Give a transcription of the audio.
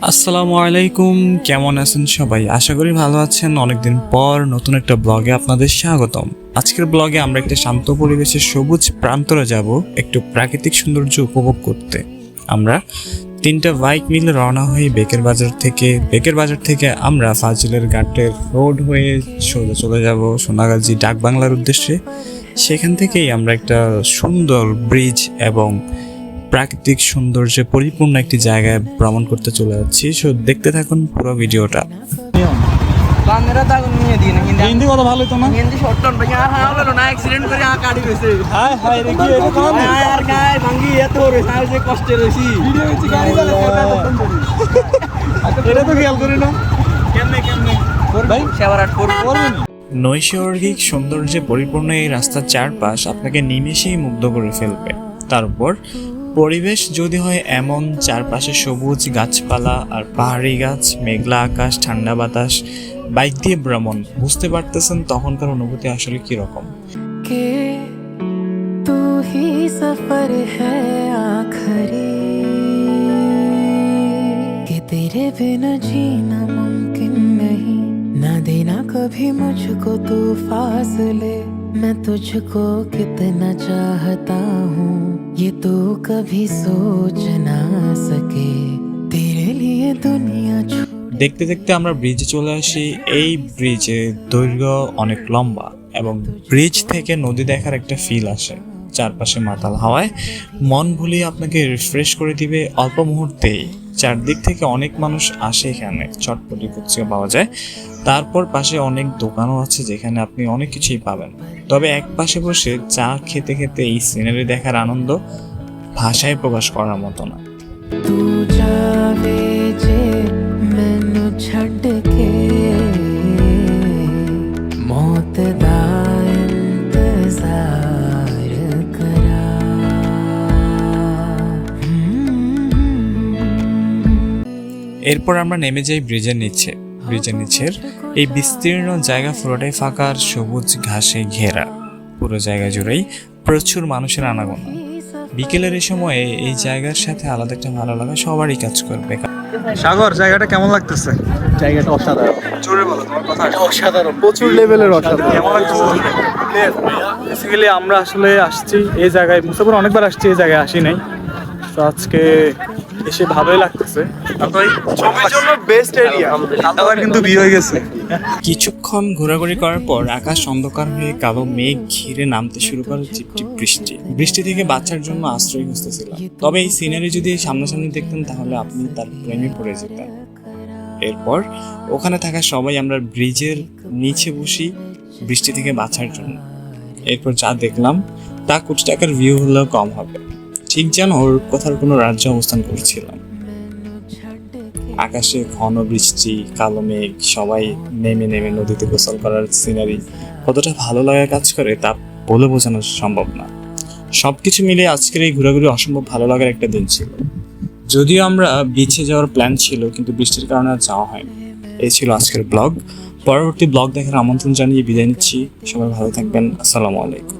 আসসালামু আলাইকুম কেমন আছেন সবাই? আশা করি ভালো আছেন। অনেকদিন পর নতুন একটা ব্লগে আপনাদের স্বাগতম। আজকের ব্লগে আমরা একটা শান্ত পরিবেশের সবুজ প্রান্তরে যাব, একটু প্রাকৃতিক সৌন্দর্য উপভোগ করতে। আমরা তিনটা বাইক মিলে রওনা হয়ে বেকের বাজার থেকে। বেকের বাজার থেকে আমরা ফাজিলের ঘাটের রোড হয়ে সোজা চলে যাব সোনাগাজী ডাক বাংলার উদ্দেশ্যে। সেখান থেকেই আমরা একটা সুন্দর ব্রিজ এবং প্রাকৃতিক সৌন্দর্যে পরিপূর্ণ একটি জায়গায় ভ্রমণ করতে চলে যাচ্ছি। সো দেখতে থাকুন পুরো ভিডিওটা। হিন্দি হ্যাঁ না অ্যাক্সিডেন্ট ভিডিও ভাই। নৈসর্গিক সৌন্দর্যে পরিপূর্ণ এই রাস্তার চারপাশ আপনাকে নিমেষেই মুগ্ধ করে ফেলবে। তারপর পরিবেশ যদি হয় এমন, চারপাশে সবুজ গাছপালা আর পাহাড়ি গাছ, মেঘলা আকাশ, ঠান্ডা বাতাস, বাইক দিয়ে ভ্রমণ, বুঝতে পারতেছেন তখনকার অনুভূতি আসলে কীরকম রকম? তেরে বিনা জিনা মুমকিন নহীঁ कि तेरे बिना जीना मुमकिन नहीं ना देना कभी मुझको तू फासले मैं तुझको कितना चाहता हूँ ये तो कभी सोच ना सके तेरे लिए दुनिया छू দেখতে দেখতে আমরা ব্রিজে চলে আসি এই ব্রিজে দৈর্ঘ্য অনেক লম্বা এবং ব্রিজ থেকে নদী দেখার একটা ফিল আসে চারপাশে মাতাল হাওয়ায় মন ভুলিয়ে আপনাকে রিফ্রেশ করে দিবে অল্প মুহূর্তেই চারদিক থেকে অনেক মানুষ আসে এখানে, চটপটি ফুচকা পাওয়া যায়। তারপর পাশে অনেক দোকানও আছে যেখানে আপনি অনেক কিছুই পাবেন। তবে এক পাশে বসে চা খেতে খেতে এই সিনারি দেখার আনন্দ ভাষায় প্রকাশ করার মতো না। এরপর আমরা নেমে যাই ব্রিজের নিচে। ব্রিজের নিচের এই বিস্তীর্ণ জায়গা পুরোটাই ফাঁকা আর সবুজ ঘাসে ঘেরা। পুরো জায়গা জুড়েই প্রচুর মানুষের আনাগোনা। বিকেলের এই সময়ে এই জায়গার সাথে আলাদা একটা ভালো লাগা সবারই কাজ করবে। সাগর জায়গাটা কেমন লাগতেছে? জায়গাটা অসাধারণ। জোরে বলো তোমার কথা অসাধারণ প্রচুর লেভেলের অসাধারণ। কেমন লাগতেছে বেসিক্যালি আমরা আসলে আসছি এই জায়গায় মুসাফর অনেকবার আসছি এই জায়গায় আসি নাই। তো আজকে এসে ভালোই লাগতেছে। ছবির জন্য বেস্ট এরিয়া আবার কিন্তু বিয়ে হয়ে গেছে। কিছুক্ষণ ঘোরাঘুরি করার পর আকাশ অন্ধকার হয়ে কালো মেঘ ঘিরে নামতে শুরু করে টিপটিপ বৃষ্টি। বৃষ্টি থেকে বাচ্চার জন্য আশ্রয় খুঁজতেছিলাম। তবে এই সিনারি যদি সামনাসামনি দেখতেন তাহলে আপনি তার প্রেমে পড়ে যেতেন। এরপর ওখানে থাকা সবাই আমরা ব্রিজের নিচে বসি বৃষ্টি থেকে বাঁচার জন্য। এরপর যা দেখলাম তা কোটি টাকার ভিউ হলেও কম হবে। ঠিক যেন ওর কথার কোনো রাজ্যে অবস্থান করছিলাম। আকাশে ঘন বৃষ্টি, কালো মেঘ, সবাই নেমে নেমে নদীতে গোসল করার সিনারি কতটা ভালো লাগা কাজ করে তা বলে বোঝানো সম্ভব না। সবকিছু মিলে আজকের এই ঘোরাঘুরি অসম্ভব ভালো লাগার একটা দিন ছিল। যদিও আমরা বিচে যাওয়ার প্ল্যান ছিল, কিন্তু বৃষ্টির কারণে আর যাওয়া হয়নি। এই ছিল আজকের ব্লগ পরবর্তী ব্লগ দেখার আমন্ত্রণ জানিয়ে বিদায় নিচ্ছি। সবাই ভালো থাকবেন। আসসালামু আলাইকুম।